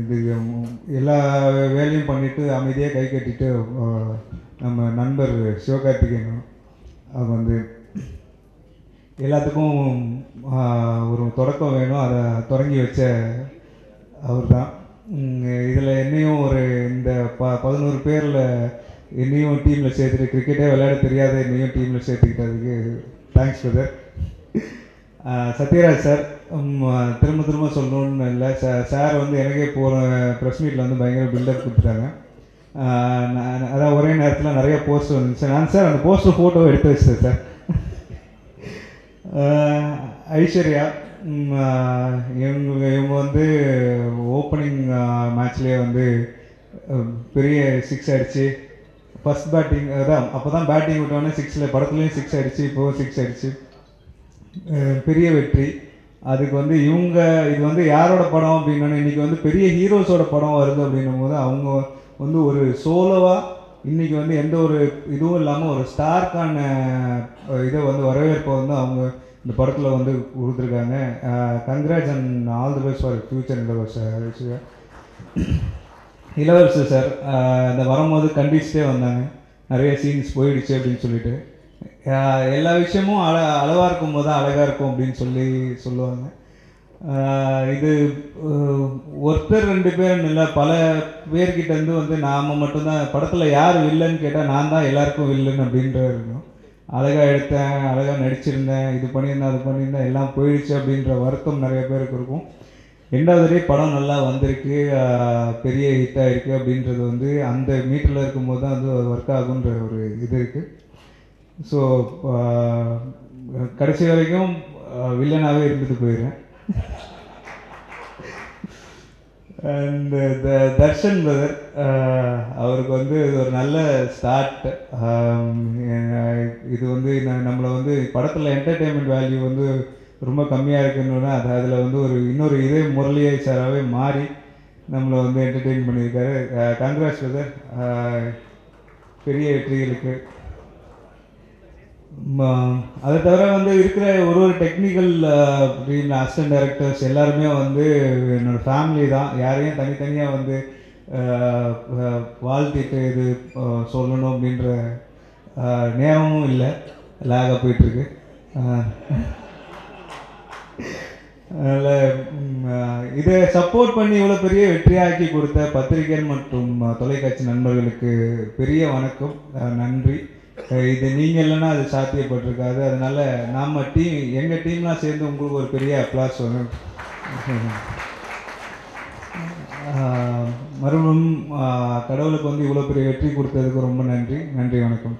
இது எல்லா வேலையும் பண்ணிவிட்டு அமைதியாக கை கட்டிட்டு நம்ம நண்பர் சிவகார்த்திகேயன் அவர் வந்து எல்லாத்துக்கும் ஒரு தொடக்கம் வேணும். அதை தொடங்கி வச்ச அவர் தான் இதில் என்னையும் ஒரு இந்த ப பதினோரு பேரில் என்னையும் டீமில் சேர்த்துட்டு கிரிக்கெட்டே விளையாட தெரியாத என்னையும் டீமில் சேர்த்துக்கிட்டதுக்கு தேங்க்ஸ் பிரதர் சத்யராஜ் சார் திரும்ப திரும்ப சொல்லணும்னு இல்லை. சார் சார் வந்து எனக்கே போகிற ப்ரெஸ் மீட்டில் வந்து பயங்கர பில்டப் கொடுத்துட்டாங்க. நான் அதான் ஒரே நேரத்தில் நிறைய போஸ்ட் வந்துச்சு. நான் சார் அந்த போஸ்டர் ஃபோட்டோ எடுத்து வச்சிட்டேன் சார். ஐஸ்வர்யா இவங்க இவங்க வந்து ஓப்பனிங் மேட்ச்லேயே வந்து பெரிய சிக்ஸ் அடிச்சு ஃபஸ்ட் பேட்டிங் அதான் அப்போ தான் பேட்டிங் விட்டோன்னே சிக்ஸில் படத்துலேயும் சிக்ஸ் அடிச்சு இப்போவும் சிக்ஸ் அடிச்சு பெரிய வெற்றி. அதுக்கு வந்து இவங்க இது வந்து யாரோட படம் அப்படின்னா இன்னைக்கு வந்து பெரிய ஹீரோஸோட படம் வருது அப்படின்னும் போது அவங்க வந்து ஒரு சோலோவாக இன்னைக்கு வந்து எந்த ஒரு இதுவும் இல்லாமல் ஒரு ஸ்டார்க்கான இதை வந்து வரவேற்பை வந்து அவங்க இந்த படத்தில் வந்து கொடுத்துருக்காங்க. Congrats and all the best for future Ilavarasar Ilavarasar sir இந்த வரும்போது கண்டிச்சுட்டே வந்தாங்க. நிறைய சீன்ஸ் போயிடுச்சு அப்படின்னு சொல்லிட்டு. எல்லா விஷயமும் அழ அளவாக இருக்கும் போது தான் அழகாக இருக்கும் அப்படின்னு சொல்லி சொல்லுவாங்க. இது ஒருத்தர் ரெண்டு பேர் இல்லை பல பேர்கிட்ட இருந்து வந்து நாம் மட்டும்தான் படத்தில் யார் வில்லன்னு கேட்டால் நான் தான் எல்லாருக்கும் வில்லன் அப்படின்ற இருக்கும் அழகாக எடுத்தேன் அழகாக நடிச்சிருந்தேன் இது பண்ணியிருந்தேன் அது பண்ணியிருந்தேன் எல்லாம் போயிடுச்சு அப்படின்ற வருத்தம் நிறைய பேருக்கு இருக்கும். ரெண்டாவது தடவை படம் நல்லா வந்திருக்கு பெரிய ஹிட்டாக இருக்குது அப்படின்றது வந்து அந்த மீட்டரில் இருக்கும்போது தான் அது ஒர்க் ஆகுன்ற ஒரு இது இருக்குது ஸோ uh, கடைசி வரைக்கும் uh, வில்லனாகவே இருந்துட்டு போயிடுறேன். And uh, the Darshan brother அவருக்கு வந்து இது ஒரு நல்ல ஸ்டார்ட் um, இது வந்து நம்மளை வந்து படத்தில் என்டர்டெயின்மெண்ட் வேல்யூ வந்து ரொம்ப கம்மியாக இருக்குன்னு அது அதில் வந்து ஒரு இன்னொரு இதே முரளியை சாராகவே மாறி நம்மளை வந்து என்டர்டெயின் பண்ணியிருக்காரு. கங்க்ராட்ஸ் பிரதர் பெரிய வெற்றிகளுக்கு. இருக்குது அதை தவிர வந்து இருக்கிற ஒரு ஒரு டெக்னிக்கல் அப்படின்னு அசிஸ்டன்ட் டைரக்டர்ஸ் எல்லாருமே வந்து என்னோடய ஃபேமிலி தான். யாரையும் தனித்தனியாக வந்து வாழ்த்திட்டு இது சொல்லணும் அப்படின்ற அஹ், நேரமும் இல்லை. லேகாக போயிட்டுருக்கு. அதனால் இதை சப்போர்ட் பண்ணி இவ்வளோ பெரிய வெற்றியாக்கி கொடுத்த பத்திரிகைகள் மற்றும் தொலைக்காட்சி நண்பர்களுக்கு பெரிய வணக்கம். நன்றி. இது நீங்கள் இல்லைன்னா அது சாத்தியப்பட்டிருக்காது. அதனால் நம்ம டீம் எங்கள் டீம்லாம் சேர்ந்து உங்களுக்கு ஒரு பெரிய அப்ளாஸ் வரும். மறுபடியும் கடவுளுக்கு வந்து இவ்வளோ பெரிய வெற்றி கொடுத்ததுக்கு ரொம்ப நன்றி. நன்றி வணக்கம்.